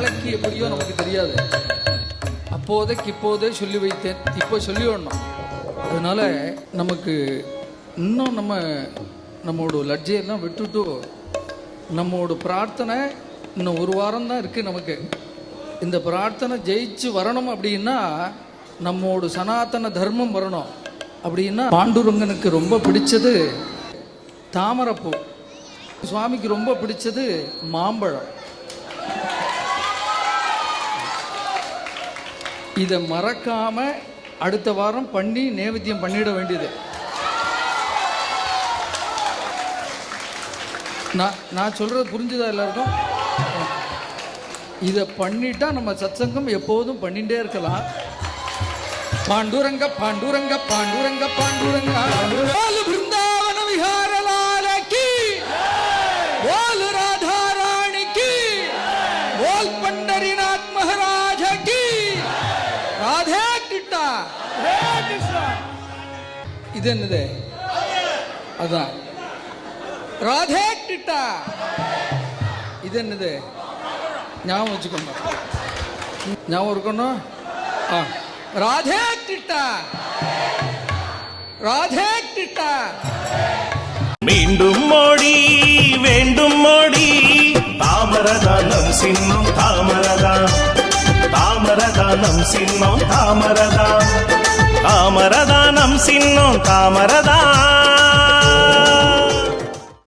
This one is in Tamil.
நாளைக்கு எப்படியோ நமக்கு தெரியாது. அப்போதைக்கு இப்போதே சொல்லி வைத்தேன். இப்போ சொல்லி விடணும். அதனால நமக்கு இன்னும் நம்ம நம்மோட லட்ஜையெல்லாம் விட்டுட்டு நம்மோட பிரார்த்தனை இன்னும் ஒரு வாரம் தான் இருக்கு நமக்கு. இந்த பிரார்த்தனை ஜெயிச்சு வரணும் அப்படின்னா நம்மோட சனாதன தர்மம் வரணும். அப்படின்னா பாண்டுரங்கனுக்கு ரொம்ப பிடிச்சது தாமரைப்பூ. சுவாமிக்கு ரொம்ப பிடிச்சது மாம்பழம். இதை மறக்காம அடுத்த வாரம் பண்ணி நேவேத்தியம் பண்ணிட வேண்டியது. நான் நான் சொல்றது புரிஞ்சுதா எல்லாருக்கும்? இதை பண்ணிட்டா நம்ம சத்சங்கம் எப்போதும் பண்ணிட்டே இருக்கலாம். பாண்டுரங்க பாண்டுரங்க பாண்டுரங்க பாண்டுரங்க. பிருந்தாவன விஹாரலாலகி போல் ராதா ராணி கி இது என்னது அதான் ராதே கிட்டா இது என்னது ஞாபகம் வச்சுக்கோங்க ஞாபகம் இருக்கணும் ஆ ராதே கிட்டா ராதே கிட்டா மீண்டும் மோடி வேண்டும் மோடி தாமரதானம் சின்னம் தாமரதா தாமரதானம் சின்னம் தாமரதா தாமரதானம் சின்னம் தாமரதான்